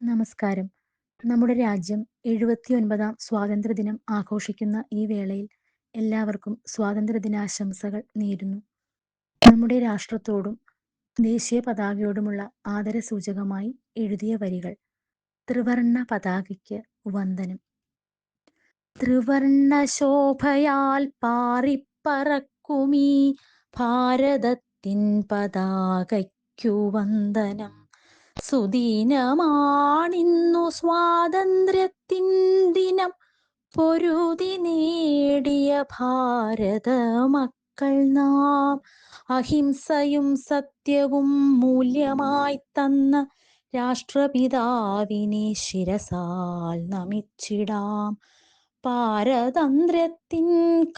നമസ്കാരം. നമ്മുടെ രാജ്യം എഴുപത്തിയൊൻപതാം സ്വാതന്ത്ര്യദിനം ആഘോഷിക്കുന്ന ഈ വേളയിൽ എല്ലാവർക്കും സ്വാതന്ത്ര്യദിനാശംസകൾ നേരുന്നു. നമ്മുടെ രാഷ്ട്രത്തോടും ദേശീയ പതാകയോടുമുള്ള ആദര സൂചകമായി എഴുതിയ വരികൾ ത്രിവർണ പതാകയ്ക്ക് വന്ദനം. ത്രിവർണ ശോഭയാൽ പാറിപ്പറക്കുമീ ഭാരതത്തിൻ പതാകയ്ക്കു വന്ദനം. സുദിനമാണിന്നു സ്വാതന്ത്ര്യത്തിൻ ദിനം പൊരുതി നേടിയ ഭാരത മക്കൾ നാം. അഹിംസയും സത്യവും മൂല്യമായി തന്ന രാഷ്ട്രപിതാവിനെ ശിരസാൽ നമിച്ചിടാം. പാരതന്ത്ര്യത്തിൻ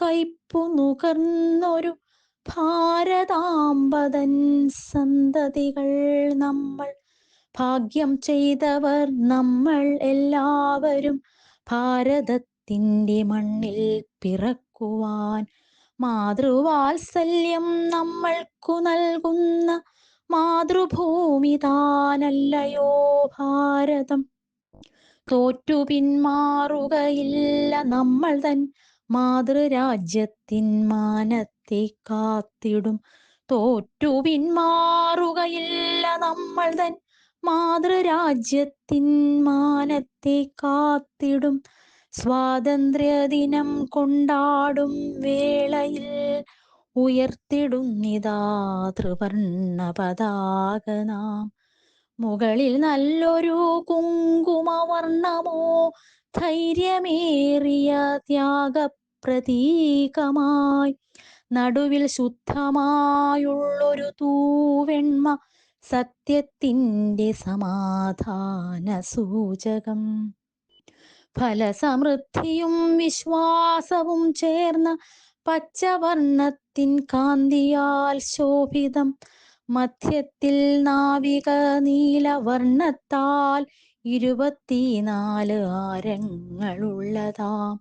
കയ്പു നുകർന്നൊരു ഭാരതാമ്പതൻ സന്തതികൾ നമ്മൾ ഭാഗ്യം ചെയ്തവർ നമ്മൾ എല്ലാവരും ഭാരതത്തിന്റെ മണ്ണിൽ പിറക്കുവാൻ മാതൃവാത്സല്യം നമ്മൾക്കു നൽകുന്ന മാതൃഭൂമി താനല്ലയോ ഭാരതം. തോറ്റു പിന്മാറുകയില്ല നമ്മൾ തൻ മാതൃരാജ്യത്തിൻ മാനത്തെ കാത്തിടും. തോറ്റു പിന്മാറുകയില്ല നമ്മൾ തൻ മാതൃരാജ്യത്തിൻ മാനത്തെ കാത്തിടും. സ്വാതന്ത്ര്യ ദിനം കൊണ്ടാടും വേളയിൽ ഉയർത്തിടുന്നിതാ ത്രിവർണ പതാക നാം മുകളിൽ നല്ലൊരു കുങ്കുമവർണമോ ധൈര്യമേറിയ ത്യാഗ പ്രതീകമായി നടുവിൽ ശുദ്ധമായുള്ളൊരു തൂവെണ്മ സത്യത്തിന്റെ സമാധാന സൂചകം ഫലസമൃദ്ധിയും വിശ്വാസവും ചേർന്ന പച്ചവർണത്തിൻ കാന്തിയാൽ ശോഭിതം. മധ്യത്തിൽ നാവിക നീലവർണത്താൽ ഇരുപത്തിനാല് ആരങ്ങളുള്ളതാം.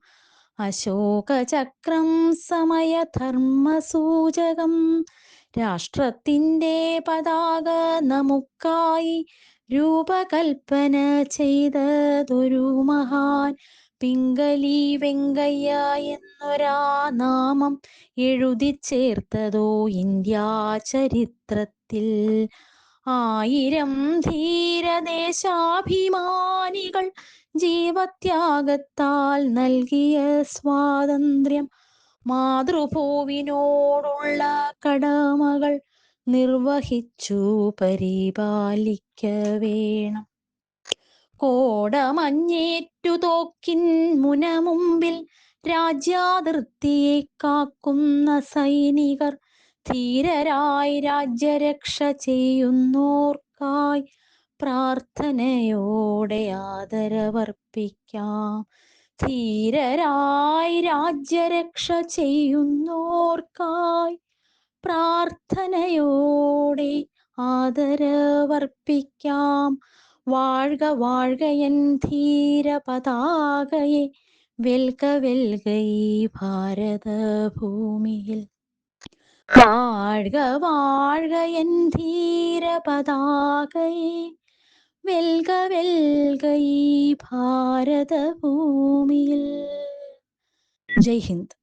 അശോകചക്രം സമയധർമ്മസൂചകം. രാഷ്ട്രത്തിന്റെ പതാക നമുക്കായി രൂപകൽപ്പന ചെയ്തതൊരു മഹാൻ പിങ്കലി വെങ്കയ്യ എന്നൊരാ നാമം എഴുതി ചേർത്തതോ ഇന്ത്യാ ചരിത്രത്തിൽ. ആയിരം ധീരദേശാഭിമാനികൾ ജീവത്യാഗത്താൽ നൽകിയ സ്വാതന്ത്ര്യം മാതൃഭൂവിനോടുള്ള കടമകൾ നിർവഹിച്ചു പരിപാലിക്ക വേണം. കോടമഞ്ഞേറ്റു തോക്കിൻ മുനമുമ്പിൽ രാജ്യാതിർത്തിയെ കാക്കുന്ന സൈനികർ ധീരരായി രാജ്യരക്ഷ ചെയ്യുന്നോർക്കായി പ്രാർത്ഥനയോടെ ആദരവർപ്പിക്കാം. ധീരരായി രാജ്യരക്ഷ ചെയ്യുന്നോർക്കായി പ്രാർത്ഥനയോടെ ആദരവർപ്പിക്കാം. വാഴ്ക വാഴ്കയൻ ധീര പതാകയെ വെൽക വെൽക ഈ ഭാരതഭൂമിയിൽ. വാഴ്ക വാഴ്കയൻ ധീര പതാകയെ വെൽക വെൽക ഈ ഭാരതഭൂമിയിൽ. ജയ് ഹിന്ദ്.